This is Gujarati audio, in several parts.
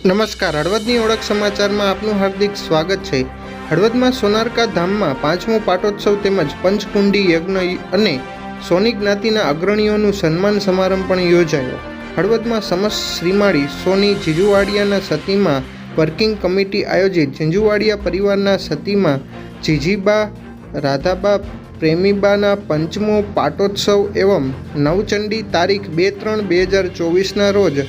નમસ્કાર, હળવદની ઓળખ સમાચારમાં આપનું હાર્દિક સ્વાગત છે. હળવદમાં સોનારકા ધામમાં પાંચમો પાટોત્સવ તેમજ પંચકુંડી યજ્ઞ અને સોની જ્ઞાતિના અગ્રણીઓનું સન્માન સમારંભ પણ યોજાયો. હળવદમાં સમસ્ત શ્રીમાળી સોની જીજુવાડિયાના સતીમાં વર્કિંગ કમિટી આયોજિત. જીંજુવાડિયા પરિવારના સતીમાં જીજીબા રાધાબા પ્રેમીબાના પંચમો પાટોત્સવ એવમ નવચંડી તારીખ બે ત્રણ બે હજાર ચોવીસના રોજ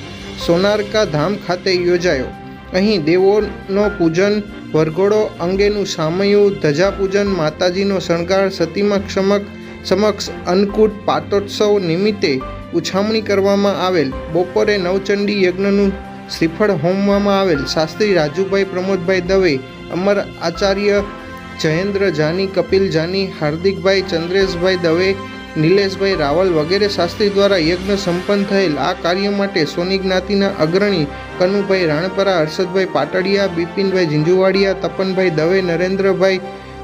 સોનારકા ધામ ખાતે યોજાયો. અહીં દેવોનો પૂજન, વરઘોડો અંગેનું સામયું, ધજાપૂજન, માતાજીનો શણગાર સતીમાં ક્ષમક સમક્ષ અન્નકૂટ પાટોત્સવ નિમિત્તે ઉછામણી કરવામાં આવેલ. બપોરે નવચંડી યજ્ઞનું શ્રીફળ હોમવામાં આવેલ. શાસ્ત્રી રાજુભાઈ પ્રમોદભાઈ દવે, અમર આચાર્ય જયેન્દ્ર, જાની, કપિલ, જાની, હાર્દિકભાઈ, ચંદ્રેશભાઈ દવે, નિલેશભાઈ રાવલ વગેરે શાસ્ત્રી દ્વારા યજ્ઞ સંપન્ન થયેલ આ કાર્ય માટે સોની જ્ઞાતિના અગ્રણી કનુભાઈ રાણપરા, હર્ષદભાઈ પાટડિયા, બિપિનભાઈ ઝીંઝુવાડિયા, તપનભાઈ દવે, નરેન્દ્રભાઈ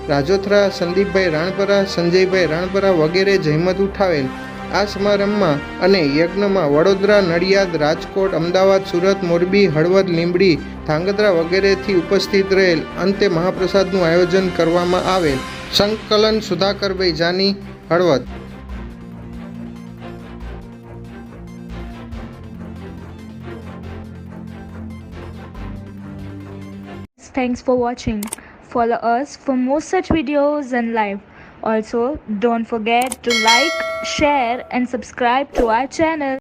રાજોથરા, સંદીપભાઈ રાણપરા, સંજયભાઈ રાણપરા વગેરે જહેમત ઉઠાવેલ. આ સમારંભમાં અને યજ્ઞમાં વડોદરા નડિયાદ રાજકોટ અમદાવાદ સુરત મોરબી હળવદ લીંબડી ધાંગધ્રા વગેરેથી ઉપસ્થિત રહેલ અંતે મહાપ્રસાદનું આયોજન કરવામાં આવેલ સંકલન Sudhakarbhai Jani Halvad Thanks for watching. Follow us for more such videos and live. Also, don't forget to like, share, and subscribe to our channel.